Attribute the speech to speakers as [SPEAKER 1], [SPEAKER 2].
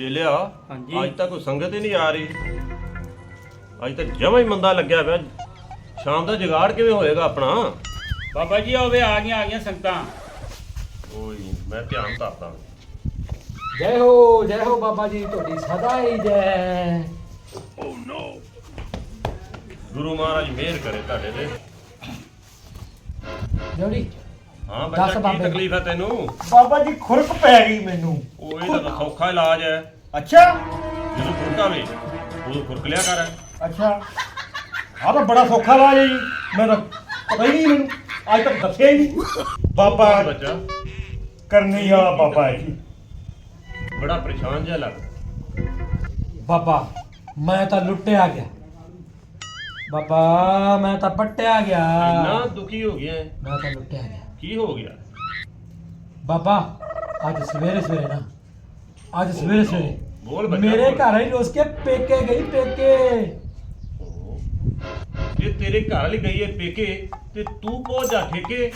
[SPEAKER 1] ਚੇਲਿਆ
[SPEAKER 2] ਹਾਂਜੀ।
[SPEAKER 1] ਅੱਜ ਤੱਕ ਕੋਈ ਸੰਗਤ ਹੀ ਨਹੀਂ ਆ ਰਹੀ। ਅੱਜ ਤਾਂ ਜਮਾ ਹੀ ਮੰਦਾ ਲੱਗਿਆ ਪਿਆ। ਸ਼ਾਮ ਦਾ ਜੁਗਾੜ ਕਿਵੇਂ ਹੋਏਗਾ ਆਪਣਾ?
[SPEAKER 2] ਬਾਬਾ ਜੀ ਆਵੇ ਆ ਗਈਆਂ ਆ ਗਈਆਂ ਸੰਗਤਾਂ।
[SPEAKER 1] ਓਏ ਮੈਂ ਧਿਆਨ ਧਰਦਾ
[SPEAKER 3] ਜੈ ਹੋ ਜੈ ਹੋ ਬਾਬਾ ਜੀ ਤੁਹਾਡੀ ਸਦਾ ਹੀ ਜੈ।
[SPEAKER 1] ਗੁਰੂ ਮਹਾਰਾਜ ਮਿਹਰ ਕਰੇ ਤੁਹਾਡੇ ਤੇ।
[SPEAKER 3] ਜੋੜੀ
[SPEAKER 1] ਹਾਂ
[SPEAKER 3] ਦੱਸ
[SPEAKER 1] ਬੱਚਾ ਕੀ
[SPEAKER 3] ਬਾਬੇ।
[SPEAKER 1] ਤਕਲੀਫ ਹੈ ਤੈਨੂੰ?
[SPEAKER 4] ਬਾਬਾ ਜੀ ਖੁਰਕ ਪੈ ਗਈ ਮੈਨੂੰ।
[SPEAKER 1] ਉਹ ਤਾਂ ਸੌਖਾ ਇਲਾਜ ਹੈ।
[SPEAKER 4] ਅੱਛਾ।
[SPEAKER 1] ਜਦੋਂ ਖੁਰਕਾਵੇ ਉਦੋਂ ਖੁਰਕ ਲਿਆ ਕਰ।
[SPEAKER 4] ਅੱਛਾ। ਆਹ ਤਾਂ ਬੜਾ ਸੌਖਾ ਇਲਾਜ ਹੈ ਜੀ। ਮੈਂ ਤਾਂ ਪਤਾ ਹੀ ਨਹੀਂ ਮੈਨੂੰ। ਅੱਜ ਤੱਕ ਦੱਸਿਆ ਹੀ ਨਹੀਂ। ਬਾਬਾ
[SPEAKER 1] ਬੱਚਾ?
[SPEAKER 4] ਕਰਨੀ ਵਾਲਾ ਬਾਬਾ ਹੈ ਜੀ।
[SPEAKER 1] ਬੜਾ ਪਰੇਸ਼ਾਨ ਜਿਹਾ ਲੱਗਦਾ।
[SPEAKER 3] ਬਾਬਾ ਮੈਂ ਤਾਂ ਲੁੱਟਿਆ ਗਿਆ। ਬਾਬਾ ਮੈਂ ਤਾਂ ਪੱਟਿਆ ਗਿਆ।
[SPEAKER 1] ਇੰਨਾ ਦੁਖੀ ਹੋ ਗਿਆ ਹੈ।
[SPEAKER 3] ਮੈਂ ਤਾਂ ਲੁੱਟਿਆ ਗਿਆ।
[SPEAKER 1] ਕੀ ਹੋ ਗਿਆ?
[SPEAKER 3] ਬਾਬਾ ਅੱਜ ਸਵੇਰੇ ਸਵੇਰੇ ਨਾ ਅੱਜ ਸਵੇਰੇ ਸਵੇਰੇ।
[SPEAKER 1] ਬੋਲ ਬੱਚਾ,
[SPEAKER 3] ਮੇਰੇ
[SPEAKER 1] ਬੋਲ।
[SPEAKER 3] ਘਰ ਹੀ ਰੋਸ ਕੇ ਪੇਕੇ ਗਈ ਪੇਕੇ।
[SPEAKER 1] ਜੇ ਤੇਰੇ ਘਰ ਵਾਲੀ ਗਈ ਹੈ ਪੇਕੇ ਤੇ ਤੂੰ ਪਹੁੰਚ ਜਾ ਠੇਕੇ?